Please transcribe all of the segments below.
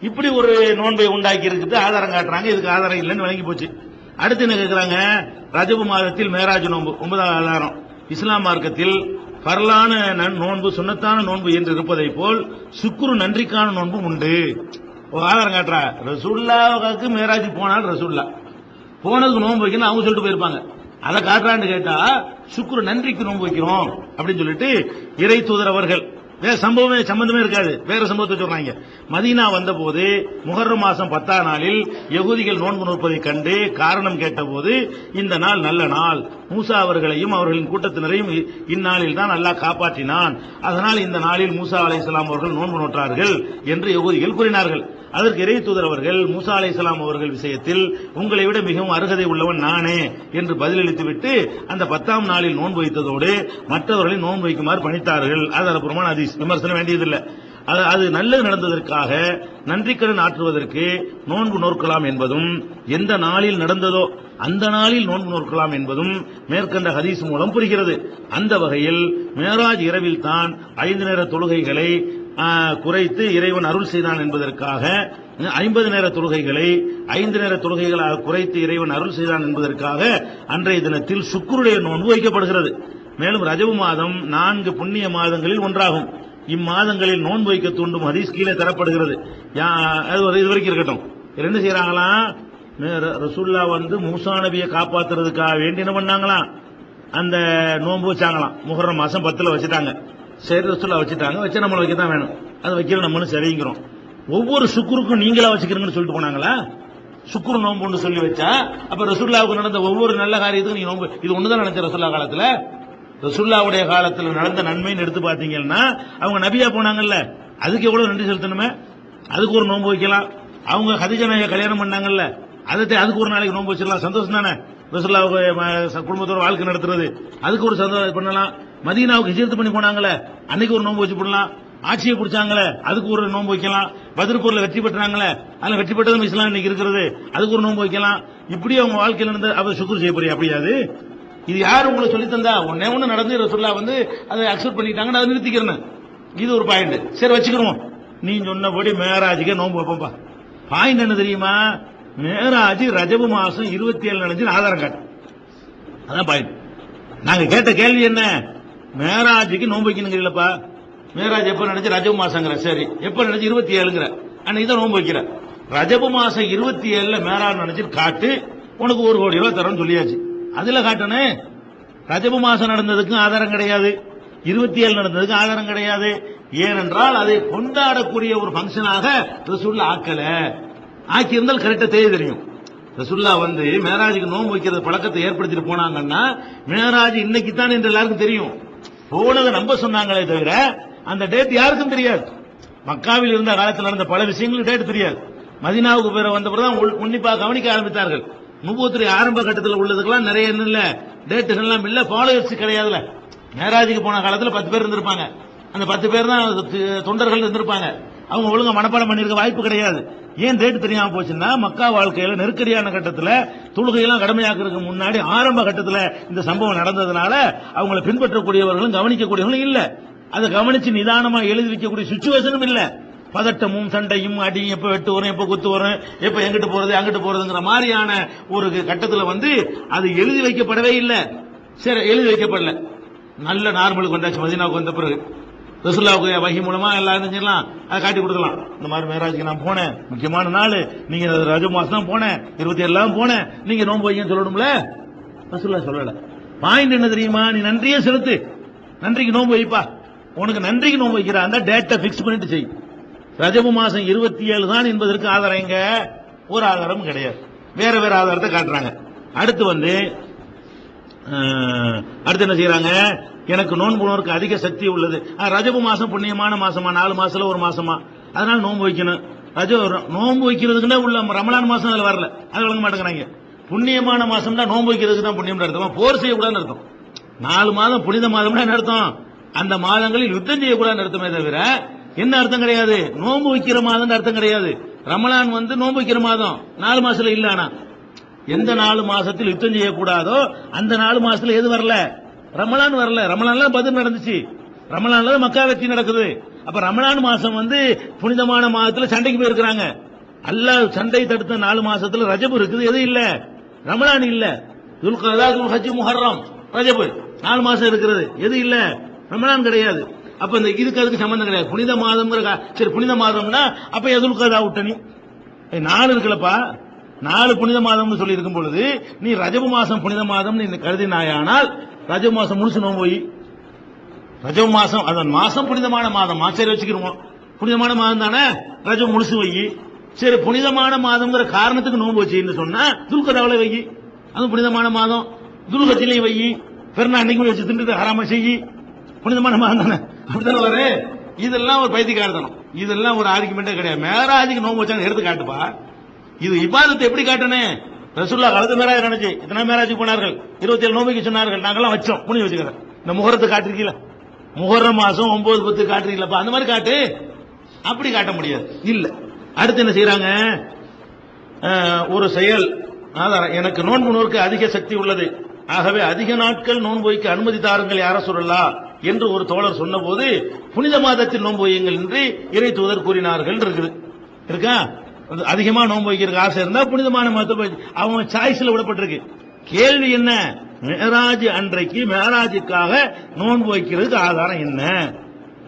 இப்படி ஒரு நோன்பை உண்டாக்கி இருக்குது ஆதாரம் காட்டுறாங்க இதுக்கு ஆதாரம் இல்லைன்னு வழங்கி போச்சு. அடுத்து என்ன கேட்கிறாங்க ரஜபு மாதத்தில் மேராஜ் நோன்பு ஒன்பதாம் ஆதாரம். இஸ்லாம் மார்க்கத்தில் பரலான நன்- நோன்பு சுன்னத்தான நோன்பு என்று இருப்பதை போல் சுக்குரு நன்றிக்கான நோன்பும் உண்டு. ஆதாரம் காட்டுறா. ரசூல்லாவுக்கு மேராஜ் போனால் ரசூல்லா போனதுக்கு நோன்பு வைக்கணும் அவங்க சொல்லிட்டு போயிருப்பாங்க. அதை காட்டுறான்னு கேட்டா சுக்குரு நன்றிக்கு நோன்பு வைக்கிறோம் அப்படின்னு சொல்லிட்டு இறை தூதர் அவர்கள் வேற சம்பவமே சம்பந்தமே இருக்காது. வேற சம்பவத்தை சொல்றாங்க. மதீனா வந்தபோது முகர்ற மாசம் பத்தாம் நாளில் யகுதிகள் நோன்பு நோற்பதை கண்டு காரணம் கேட்டபோது இந்த நாள் நல்ல நாள். மூசா அவர்களையும் அவர்களின் கூட்டத்தினரையும் இ- இந்நாளில் தான் அல்லாஹ் காப்பாற்றினான். அதனால் இந்த நாளில் மூசா அலை அவர்கள் நோன்பு நோற்றார்கள் என்று யகூதிகள் கூறினார்கள். அதற்கு இறை தூதர் அவர்கள் மூசா அலைஹிஸ்ஸலாம் அவர்கள் விஷயத்தில் உங்களை விட மிகவும் அருகதை உள்ளவன் நானே என்று பதிலளித்துவிட்டு அந்த பத்தாம் நாளில் நோன்பு வைத்ததோடு மற்றவர்களை நோன்பு வைக்குமாறு பணித்தார்கள். ஆதாரபூர்வமான அதிஸ் விமர்சனம் வேண்டியதில்லை. அது அது நல்லது நடந்ததற்காக நன்றிக்கடன் ஆற்றுவதற்கு நோன்பு நோக்கலாம் என்பதும் எந்த நாளில் நடந்ததோ அந்த நாளில் நோன்பு நோக்கலாம் என்பதும் மேற்கண்ட ஹதீஸ் மூலம் புரிகிறது. அந்த வகையில் மேராஜ் இரவில் தான் ஐந்து நேர தொழுகைகளை குறைத்து இறைவன் அருள் செய்தான் என்பதற்காக ஐம்பது நேர தொழுகைகளை ஐந்து நேர தொழுகைகளாக குறைத்து இறைவன் அருள் செய்தான் என்பதற்காக அன்றைய தினத்தில் சுக்குருடைய நோன்பு வைக்கப்படுகிறது. மேலும் ரஜவு மாதம் நான்கு புண்ணிய மாதங்களில் ஒன்றாகும். இம்மாதங்களில் நோன்பு வைக்க தூண்டும் ஹதீஸ் கீழே தரப்படுகிறது. யா- அது இது வரைக்கும் இருக்கட்டும். என்ன செய்யறாங்களாம் ரசுல்லா ர- வந்து மூசா நபியை காப்பாத்துறதுக்காக வேண்டி என்ன பண்ணாங்களாம்? அந்த நோன்பு வச்சாங்களாம். முஹர்ரம் மாசம் பத்துல வச்சுட்டாங்க. சரி ரசூல்லா வச்சுட்டாங்க. வச்சு நம்மளை வைக்க தான் வேணும். அது வைக்கிற நம்மளும் சரிங்கிறோம். ஒவ்வொரு சுக்குருக்கும் நீங்களா வச்சுக்கிறீங்கன்னு சொல்லிட்டு போனாங்களா? சுக்குரு நோன்புன்னு சொல்லி வச்சா அப்ப ரசுல்லாவுக்கு நடந்த ஒவ்வொரு நல்ல காரியத்துக்கும் நீங்க நோம்பு. இது ஒண்ணுதான் நினைச்ச ரசுல்லா காலத்துல? ரசுல்லாவுடைய காலத்துல நடந்த நன்மைன்னு எடுத்து பாத்தீங்கன்னா அவங்க நபியா போனாங்கல்ல. அதுக்கு எவ்வளவு நன்றி செலுத்தணுமே? அதுக்கு ஒரு நோன்பு வைக்கலாம். அவங்க ஹதிஜனைய கல்யாணம் பண்ணாங்கல்ல. அதை அதுக்கு ஒரு நாளைக்கு நோன்பு வச்சிடலாம். சந்தோஷம் தானே? ரசுல்லாவுக்கு குடும்பத்தோட வாழ்க்கை நடத்துறது. அதுக்கு ஒரு சந்தோஷம் பண்ணலாம். மதீனாவுக்கு ஹிஜரத்து பண்ணி போனாங்களே அன்னைக்கு ஒரு நோன்பு வச்சு போடலாம். ஆட்சியை பிடிச்சாங்களே அதுக்கு ஒரு நோன்பு வைக்கலாம். பதிர்பூர்ல வெற்றி பெற்றாங்களே அதுல வெற்றி பெற்றதும் இஸ்லாம் இன்னைக்கு இருக்கிறது. அதுக்கு ஒரு நோன்பு வைக்கலாம். இப்படி அவங்க வாழ்க்கையில் நடந்த அவர் சுக்குர் செய்ய போறியா அப்படியாது இது யார் உங்களுக்கு சொல்லி தந்தா? ஒன்னே ஒன்று நடந்து ரசூல்லா வந்து அதை அக்செப்ட் பண்ணிட்டாங்கன்னு அதை நிறுத்திக்கிறேன் இது ஒரு பாயிண்ட் சரி வச்சுக்கிறோம் நீ சொன்னபடி மேராஜுக்கு நோன்பு வைப்போம்பா. பாயிண்ட் என்ன தெரியுமா? மேராஜ் ரஜபு மாசம் இருபத்தி ஏழு நினைச்சு ஆதாரம் கேட்டேன் அதான் பாயிண்ட் நாங்க கேட்ட கேள்வி என்ன? மேராஜுக்கு நோன்பு வைக்கணுங்கிறீங்களப்பா மேராஜ் எப்ப நினைச்சு ரஜப மாசங்கிற சரி. எப்ப நினைச்சு இருபத்தி ஏழுங்கிற? அன்னைக்கு தான் நோன்பு வைக்கிற. ரஜபு மாசம் இருபத்தி ஏழுல மேராஜ் நினைச்சு காட்டு உனக்கு ஒரு கோடி ரூபாய் தரேன்னு சொல்லியாச்சு. அதுல காட்டனே ரஜபு மாசம் நடந்ததுக்கும் ஆதாரம் கிடையாது. இருபத்தி ஏழு நடந்ததுக்கு ஆதாரம் கிடையாது. ஏனென்றால் அதை கொண்டாடக்கூடிய ஒரு ஃபங்க்ஷனாக ரசூல்லா ஆக்கல. ஆக்கி இருந்தால் கரெக்டா தெரிய தெரியும். ரசுல்லா வந்து மேராஜுக்கு நோன்பு வைக்கிறது பழக்கத்தை ஏற்படுத்திட்டு போனாங்கன்னா மேராஜ் இன்னைக்கு தான் என்று எல்லாருக்கும் தெரியும். போனதை நம்ப சொன்னாங்களே தவிர அந்த டேட் யாருக்கும் தெரியாது. மக்காவில் இருந்த காலத்தில் நடந்த பல விஷயங்களும் டேட் தெரியாது. மதினாவுக்கு பிற வந்த பிறகு உள்- உன்னிப்பா கவனிக்க ஆரம்பித்தார்கள். நுபுவத்துறை ஆரம்ப கட்டத்தில் உள்ளதுக்கெல்லாம் நிறைய என்ன இல்ல டேட்டுகள்லாம் இல்ல ஃபாலோவர்ஸ் கிடையாதுல. மேராஜுக்கு போன காலத்துல பத்து பேர் இருந்திருப்பாங்க. அந்த பத்து பேர் தான் தொண்டர்கள் இருந்திருப்பாங்க. அவங்க ஒழுங்கா மனப்பாடம் பண்ணிருக்க வாய்ப்பு கிடையாது. ஏன் டேட் தெரியாம போச்சுன்னா மக்கா வாழ்க்கையில நெருக்கடியான கட்டத்துல தொழுகையெல்லாம் கடமையாக்குறதுக்கு முன்னாடி ஆரம்ப கட்டத்துல இந்த சம்பவம் நடந்ததுனால அவங்களை பின்பற்றக்கூடியவர்களும் கவனிக்கக்கூடியவர்களும் இல்ல. அதை கவனிச்சு நிதானமா எழுதி வைக்கக்கூடிய சுச்சுவேஷனும் இல்ல. பதட்டமும் சண்டையும் அடியும் எப்ப வெட்டு வரும் எப்ப குத்து வரும் எப்ப எங்கிட்டு போறது அங்கிட்டு போறதுங்கிற மாதிரியான ஒரு கட்டத்துல வந்து அது எழுதி வைக்கப்படவே இல்லை. சரி எழுதி வைக்கப்படல. நல்ல நார்மலுக்கு வந்தாச்சு மதீனாவுக்கு வந்த பிறகு. ரசுல்லாவுக்கு வகி மூலமா எல்லாம் செஞ்சிடலாம் அதை காட்டி கொடுக்கலாம். இந்த மாதிரி மேராஜுக்கு நான் போனேன். முக்கியமான நாள். நீங்க ரஜ மாசம் தான் போனேன். இருபத்தி ஏழாம் போனேன். நீங்க நோன்பு வைங்கன்னு சொல்லணும்ல? ரசுல்லா சொல்லல. பாயிண்ட் என்ன தெரியுமா? நீ நன்றியே செலுத்து. நன்றிக்கு நோன்பு வைப்பா. உனக்கு நன்றிக்கு நோன்பு வைக்கிறா. அந்த டேட்டை பிக்ஸ் பண்ணிட்டு செய். ரஜபு மாசம் இருபத்தி ஏழு தான் என்பதற்கு ஆதாரம் எங்க? ஒரு ஆதாரமும் கிடையாது. வேற வேற ஆதாரத்தை காட்டுறாங்க. அடுத்து வந்து அடுத்து என்ன செய்யறாங்க எனக்கு நோன்பு உணர்வுக்கு அதிக சக்தி உள்ளது. ரஜபு மாசம் புண்ணியமான மாசமா? நாலு மாசத்துல ஒரு மாசமா? அதனால நோன்பு வைக்கணும். ரஜ நோன்பு வைக்கிறதுக்குன்னா உள்ள ரமலான் மாசம் அதுல வரல. அது வழங்க மாட்டேங்கிறாங்க. புண்ணியமான மாசம்னா நோன்பு வைக்கிறதுக்கு தான் புண்ணியம் அர்த்தம்? போர் செய்யக்கூடாதுன்னு அர்த்தம். நாலு மாதம் புனித மாதம்னா என்ன அர்த்தம்? அந்த மாதங்களில் யுத்தம் செய்யக்கூடாதுன்னு அர்த்தமே தவிர என்ன அர்த்தம் கிடையாது? நோன்பு வைக்கிற மாதம் அர்த்தம் கிடையாது. ரமலான் வந்து நோன்பு வைக்கிற மாதம். நாலு மாசத்துல இல்ல ஆனா. எந்த நாலு மாசத்தில் யுத்தம் செய்யக்கூடாதோ அந்த நாலு மாசத்துல எது வரல? ரமலான் வரல. ரமலான்ல பதில் நடந்துச்சு. ரமலான்ல தான் மக்கா வெற்றி நடக்குது. அப்ப ரமலான் மாசம் வந்து புனிதமான மாதத்துல சண்டைக்கு போயிருக்கிறாங்க. அல்லாஹ் சண்டை தடுத்த நாலு மாசத்துல ரஜபு இருக்குது. எதுவும் இல்ல? ரமலான் இல்ல. துல்கதா ஹஜ் முஹர்ரம். ரஜபு. நாலு மாசம் இருக்கிறது. எது இல்ல? ரமலான் கிடையாது. அப்ப இந்த இதுக்கு அதுக்கு சம்பந்தம் கிடையாது. புனித மாதம்ங்கிற சரி புனித மாதம்னா அப்ப எதுல் கதா விட்டனி நாலு இருக்குல்லப்பா. நாலு புனித மாதம்னு சொல்லி இருக்கும் பொழுது நீ ரஜபு மாசம் புனித மாதம் நீ கருதினாயானால் ரஜ மாசம் முழுசு நோம்பு போய் ரஜ மாசம் அதன் மாசம் புனிதமான மாதம் சரி வச்சுக்கிருவோம் புனிதமான மாதம் தானே? ரஜபு முழுசு வை சரி புனிதமான மாதம்ங்கிற காரணத்துக்கு நோன்பு வச்சுன்னு சொன்னா துல்கதாவில வை அது புனிதமான மாதம். துல்கத்திலையும் வை பெருநா அன்னைக்கு வச்சு திண்டு ஹராம செய்யி. புனிதமான மாதம் தானே? அப்படித்தானே வரு இதெல்லாம் ஒரு பைத்தியக்காரத்தனம். இதெல்லாம் ஒரு ஆர்குமெண்டே கிடையாது. மேராஜிக்கு நோன்பு வச்சாங்க எடுத்து காட்டுப்பா. இது இபாதத்தை எப்படி காட்டுனே? ரசுல்லா காலத்து மேராஜ் நினைச்சு இத்தனை மேராஜ் போனார்கள். இருபத்தி ஏழு நோம்பிக்கு சொன்னார்கள். நாங்கெல்லாம் வச்சோம். புனி வச்சுக்கிறேன். இந்த முகரத்தை காட்டிருக்கீங்களா? முகர மாசம் ஒன்பது பத்து காட்டுறீங்களப்பா அந்த மாதிரி காட்டு. அப்படி காட்ட முடியாது. இல்ல. அடுத்து என்ன செய்யறாங்க ஒரு செயல். ஆதாரம் எனக்கு நோன்பு நோருக்கு அதிக சக்தி உள்ளது. ஆகவே அதிக நாட்கள் நோன்பு வைக்க அனுமதி தாருங்கள் யார சொல்லலா? என்று ஒரு தோழர் சொன்னபோது புனித மாதத்தில் நோன்பு வையுங்கள் என்று இறை தூதர் கூறினார்கள் இருக்குது. இருக்கா? அதிகமா நோன்பு வைக்கிறதுக்கு ஆசை இருந்தா புனிதமான மாதத்தில் போய் அவங்க சாய்ஸ்ல விடப்பட்டிருக்கு. கேள்வி என்ன? மேராஜ் அன்றைக்கு மேராஜுக்காக நோன்பு வைக்கிறதுக்கு ஆதாரம் என்ன?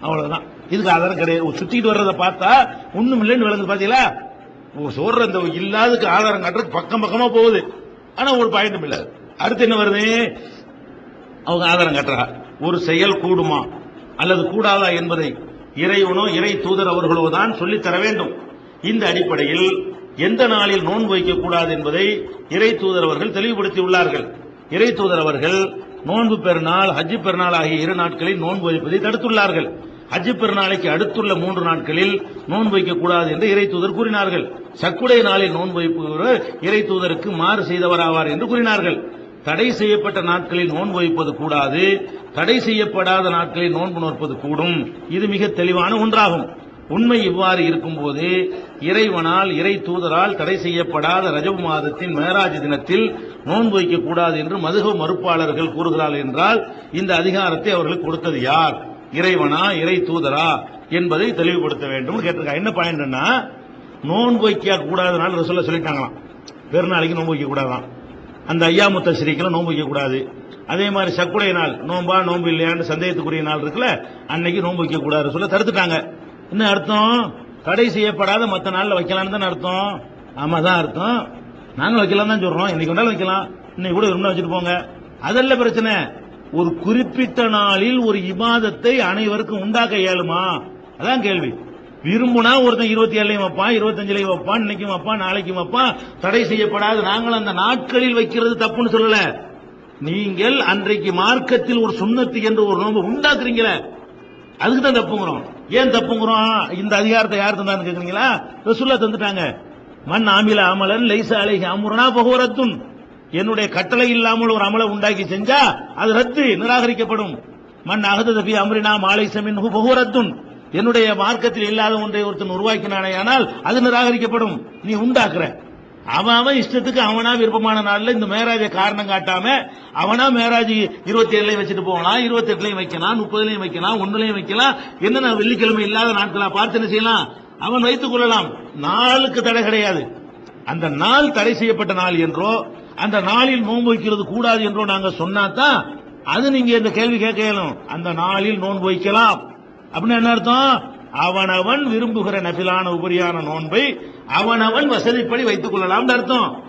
அவ்வளவுதான். இதுக்கு ஆதாரம் கிடையாது. சுத்திட்டு வர்றதை பார்த்தா ஒண்ணும் இல்லைன்னு விளங்குது. பாத்தீங்களா? சொல்ற இந்த இல்லாததுக்கு ஆதாரம் காட்டுறதுக்கு பக்கம் பக்கமா போகுது. ஆனா ஒரு பாயிண்டும் இல்ல. அடுத்து என்ன வருது? அவங்க ஆதாரம் காட்டுறா ஒரு செயல் கூடுமா? அல்லது கூடாதா என்பதை இறைவனோ இறை தூதர் அவர்களோ தான் சொல்லித் தர வேண்டும். இந்த அடிப்படையில் எந்த நாளில் நோன்பு வைக்கக்கூடாது என்பதை இறை தூதர் அவர்கள் தெளிவுபடுத்தியுள்ளார்கள். இறை தூதர் அவர்கள் நோன்பு பெருநாள் ஹஜ்ஜி பெருநாள் ஆகிய இரு நாட்களில் நோன்பு வைப்பதை தடுத்துள்ளார்கள். ஹஜ்ஜி பெருநாளைக்கு அடுத்துள்ள மூன்று நாட்களில் நோன்பு வைக்கக்கூடாது என்று இறை தூதர் கூறினார்கள். சக்குடை நாளில் நோன்பு வைப்பவர் இறை தூதருக்கு மாறு செய்தவராவார் என்று கூறினார்கள். தடை செய்யப்பட்ட நாட்களில் நோன்பு வைப்பது கூடாது. தடை செய்யப்படாத நாட்களில் நோன்பு நோற்பது கூடும். இது மிக தெளிவான ஒன்றாகும். உண்மை இவ்வாறு இருக்கும்போது இறைவனால் இறை தூதரால் தடை செய்யப்படாத ரஜப் மாதத்தின் மேராஜ் தினத்தில் நோன்பு வைக்கக்கூடாது என்று மதுக மறுப்பாளர்கள் கூறுகிறார்கள் என்றால் இந்த அதிகாரத்தை அவர்களுக்கு கொடுத்தது யார்? இறைவனா இறை தூதரா என்பதை தெளிவுபடுத்த வேண்டும் கேட்டிருக்காங்க. என்ன பாயிண்ட்னா நோன்பு வைக்க கூடாதுனால சொல்ல சொல்லிட்டாங்களாம். பெருநாளைக்கு நோன்பு வைக்க கூடாதான் அந்த ஐயாமுத்த ஸ்ரீக்கெல்லாம் நோன்பு வைக்க கூடாது அதே மாதிரி சக்குடை நாள் நோன்பா நோன்பு இல்லையான்னு சந்தேகத்துக்குரிய நாள் இருக்குல்ல அன்னைக்கு நோன்பு வைக்க கூடாது சொல்ல தடுத்துட்டாங்க. என்ன அர்த்தம்? தடை செய்யப்படாத மற்ற நாளில் வைக்கலாம்னு தானே அர்த்தம். ஆமா தான் அர்த்தம். நாங்களும் வைக்கலாம் தான் சொல்றோம். இன்னைக்கு வேணாலும் வைக்கலாம். இன்னைக்கு கூட விரும்பினா வச்சுட்டு போங்க. அதல்ல பிரச்சனை. ஒரு குறிப்பிட்ட நாளில் ஒரு இபாதத்தை அனைவருக்கும் உண்டாக்க இயலுமா? அதான் கேள்வி. விரும்புனா ஒருத்தன் இருபத்தி ஏழுலையும் வைப்பான் இருபத்தஞ்சுலையும் வைப்பான் இன்னைக்கும் வைப்பான் நாளைக்கும் வைப்பான். தடை செய்யப்படாது நாங்கள் அந்த நாட்களில் வைக்கிறது தப்புன்னு சொல்லல. நீங்கள் அன்றைக்கு மார்க்கத்தில் ஒரு சுண்ணத்து என்று ஒரு நோம்பு உண்டாக்குறீங்களே. அதுக்கு தான் தப்புங்கிறோம். ஏன் தப்புங்கிறோம்? இந்த அதிகாரத்தை யார் தந்தான்னு கேக்குறீங்களா? ரசுல்லா தந்துட்டாங்க. மண் ஆமில அமலன் லைசா அலைஹி அமுரனா பகவரத்துன் என்னுடைய கட்டளை இல்லாமல் ஒரு அமலை உண்டாக்கி செஞ்சா அது ரத்து நிராகரிக்கப்படும். மண் அகத தபி மாலை சமின் பகவரத்துன் என்னுடைய மார்க்கத்தில் இல்லாத ஒன்றை ஒருத்தன் உருவாக்கினானே ஆனால் அது நிராகரிக்கப்படும். நீ உண்டாக்குற. அவன் அவன் இஷ்டத்துக்கு அவனா விருப்பமான நாள்ல இந்த மேராஜை காரணம் காட்டாம அவனா மேராஜ் இருபத்தி ஏழுலையும் வச்சுட்டு போகலாம் இருபத்தி எட்டுலையும் வைக்கலாம் முப்பதுலையும் வைக்கலாம் ஒண்ணுலையும் வைக்கலாம். என்னென்ன வெள்ளிக்கிழமை இல்லாத நாட்களா பார்த்து என்ன செய்யலாம்? அவன் வைத்துக் கொள்ளலாம். நாளுக்கு தடை கிடையாது. அந்த நாள் தடை செய்யப்பட்ட நாள் என்றோ அந்த நாளில் நோன்பு வைக்கிறது கூடாது என்றோ நாங்க சொன்னாதான் அது நீங்க இந்த கேள்வி கேட்க அந்த நாளில் நோன்பு வைக்கலாம். அப்படின்னு என்ன அர்த்தம்? அவனவன் விரும்புகிற நபிலான உபரியான நோன்பை அவனவன் வசதிப்படி வைத்துக் கொள்ளலாம் அர்த்தம்.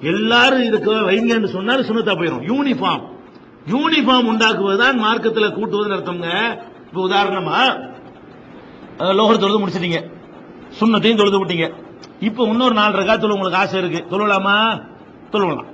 எல்லாரும் இதுக்கு வைங்கன்னு சொன்னாலும் சுனத்தா போயிடும் யூனிஃபார்ம். யூனிஃபார்ம் உண்டாக்குவதுதான் மார்க்கத்தில் கூட்டுவதுன்னு அர்த்தம்ங்க. இப்போ உதாரணமா லோகர் தொழுது முடிச்சிட்டீங்க. சுண்ணத்தையும் தொழுது விட்டீங்க. இப்ப இன்னொரு நாலு ரகா தொழு உங்களுக்கு ஆசை இருக்கு. தொழுவலாமா? தொழுவலாம்.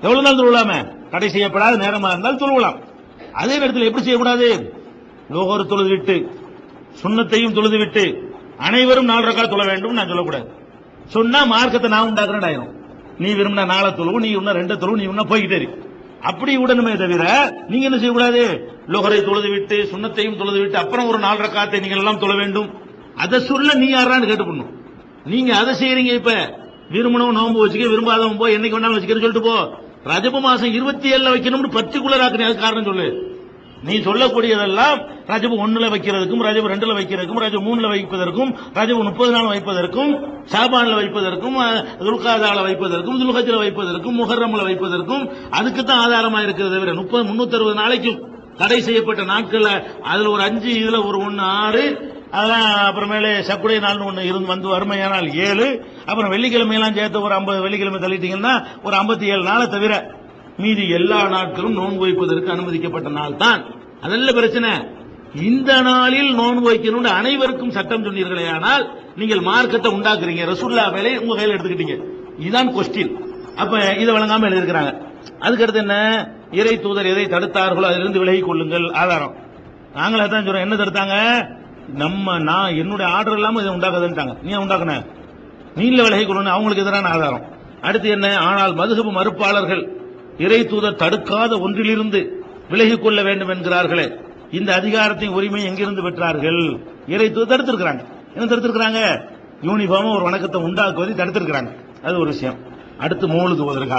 எவ்வளவு நாள் தொழுவலாமே? தடை செய்யப்படாத நேரமா இருந்தால் தொழுவலாம். அதே நேரத்தில் எப்படி செய்யக்கூடாது? லோகர் தொழுது விட்டு சுண்ணத்தையும் தொழுது விட்டு அனைவரும் நாலு ரக்கா தொழ வேண்டும் நான் சொல்லக்கூடாது. சொன்னா மார்க்கத்தை நான் உண்டாக்குறேன் ஆயிரும் நீ விரும்பினா நாளை தொழுவு நீ இன்னும் ரெண்டு தொழுவு நீ இன்னும் போய்கிட்டே அப்படி விடணுமே தவிர நீங்க என்ன செய்யக்கூடாது? லோகரை தொழுது விட்டு சுண்ணத்தையும் தொழுது விட்டு அப்புறம் ஒரு நாலு ரக்காத்தை நீங்கள் எல்லாம் தொழ வேண்டும். அதை சொல்ல நீ யாரான்னு கேட்டுக்கணும் நீங்க அதை செய்யறீங்க இப்ப. விரும்பணும் நோம்பு வச்சுக்க விரும்பாதவன் போ என்னைக்கு வேணாலும் வச்சுக்கிறேன்னு சொல்லிட்டு போ. ரஜப மாசம் இருபத்தி ஏழுல வைக்கணும்னு பர்டிகுலர் ஆக்குறேன் அது காரணம் சொல்லு. நீ சொல்லக்கூடியதெல்லாம் ரஜபு ஒன்னுல வைக்கிறதுக்கும் ரஜபு ரெண்டுல வைக்கிறதுக்கும் ரஜபு மூணுல வைப்பதற்கும் ரஜபு முப்பது நாள் வைப்பதற்கும் ஷாபான்ல வைப்பதற்கும் துல்காதால வைப்பதற்கும் துல்கஜில வைப்பதற்கும் முஹர்ரம்ல வைப்பதற்கும் அதுக்கு தான் ஆதாரமா இருக்கிறது தவிர முப்பது முன்னூத்தி அறுபது நாளைக்கும் தடை செய்யப்பட்ட நாட்கள்ல அதுல ஒரு அஞ்சு இதுல ஒரு ஒன்னு ஆறு அதெல்லாம் அப்புறமேலே சக்குடை நாள்னு ஒன்று இருந்து வந்து வறுமையானால் ஏழு அப்புறம் வெள்ளிக்கிழமையெல்லாம் சேர்த்து ஒரு ஐம்பது வெள்ளிக்கிழமை தள்ளிட்டீங்கன்னா ஒரு ஐம்பத்தி ஏழு நாளை தவிர மீதி எல்லா நாட்களும் நோன்பு வைப்பதற்கு அனுமதிக்கப்பட்ட நாள் தான் அதல்ல பிரச்சனை. இந்த நாளில் நோன்பு வைக்கணும்னு அனைவருக்கும் சட்டம் சொன்னீர்களே ஆனால் நீங்கள் மார்க்கத்தை உண்டாக்குறீங்க. ரசுல்லா வேலை உங்க கையில் எடுத்துக்கிட்டீங்க. இதுதான் கொஸ்டின் அப்ப இதை வழங்காம எழுதிருக்கிறாங்க அதுக்கடுத்து என்ன? இறை தூதர் எதை தடுத்தார்களோ அதிலிருந்து விலகிக் கொள்ளுங்கள். ஆதாரம். நாங்களே தான் சொல்றோம். என்ன தடுத்தாங்க? நம்ம நான் என்னுடைய ஆர்டர் இல்லாம இதை உண்டாக்குதுன்ட்டாங்க. நீ ஏன் உண்டாக்குன? நீல விலகி கொள்ளணும் அவங்களுக்கு எதிரான ஆதாரம். அடுத்து என்ன? ஆனால் மதுகபு மறுப்பாளர்கள். இறை தூதர் தடுக்காத ஒன்றிலிருந்து விலகிக் கொள்ள வேண்டும் என்கிறார்களே. இந்த அதிகாரத்தின் உரிமை எங்கிருந்து பெற்றார்கள்? இறை தூதர் தடுத்திருக்கிறாங்க. என்ன தடுத்திருக்கிறாங்க? யூனிஃபார்ம் ஒரு வணக்கத்தை உண்டாக்குவதை தடுத்திருக்கிறாங்க. அது ஒரு விஷயம். அடுத்து மூழுது ஓதுறதுக்காக